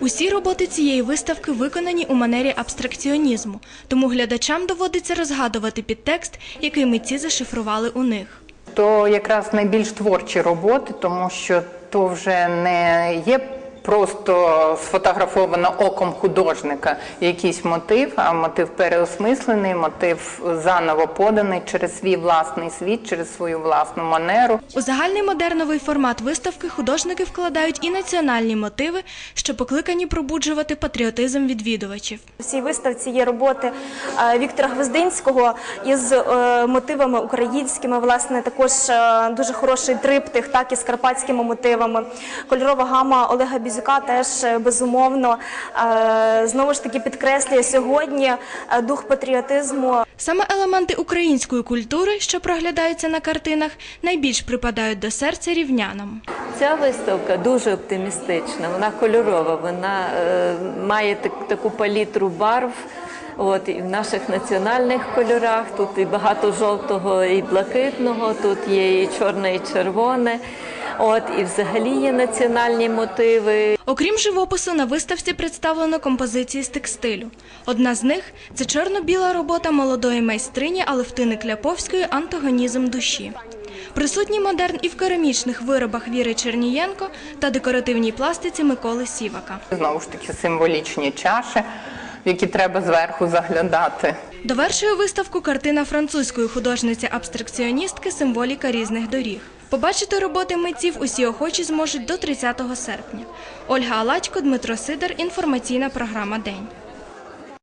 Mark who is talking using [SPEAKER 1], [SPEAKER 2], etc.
[SPEAKER 1] Усі роботи цієї виставки виконані у манері абстракціонізму, тому глядачам доводиться розгадувати підтекст, який митці зашифрували у них.
[SPEAKER 2] То якраз найбільш творчі роботи, тому що то вже не є просто сфотографовано оком художника якийсь мотив, а мотив переосмислений, мотив заново поданий через свій власний світ, через свою власну манеру.
[SPEAKER 1] У загальний модерновий формат виставки художники вкладають і національні мотиви, що покликані пробуджувати патріотизм відвідувачів.
[SPEAKER 3] У цій виставці є роботи е, Віктора Гвоздинського із е, мотивами українськими. Власне, також е, дуже хороший триптих, так і з карпатськими мотивами. Кольорова гама Олега Бізюка теж е, безумовно е, знову ж таки підкреслює сьогодні е, дух патріотизму.
[SPEAKER 1] Саме елементи української культури, що проглядаються на картинах, найбільш припадають до серця рівнянам.
[SPEAKER 4] Ця виставка дуже оптимістична, вона кольорова, вона має таку палітру барв. От і в наших національних кольорах тут і багато жовтого і блакитного, тут є і чорне, і червоне. От і взагалі є національні мотиви.
[SPEAKER 1] Окрім живопису, на виставці представлено композиції з текстилю. Одна з них це чорно-біла робота молодої майстрині Алевтини Кляповської «Антагонізм душі». Присутній модерн і в керамічних виробах Віри Чернієнко та декоративній пластиці Миколи Сівака.
[SPEAKER 2] Знову ж таки, символічні чаші, в які треба зверху заглядати.
[SPEAKER 1] Довершує виставку картина французької художниці-абстракціоністки «Символіка різних доріг». Побачити роботи митців усі охочі зможуть до 30 серпня. Ольга Алатько, Дмитро Сидор. Інформаційна програма «День».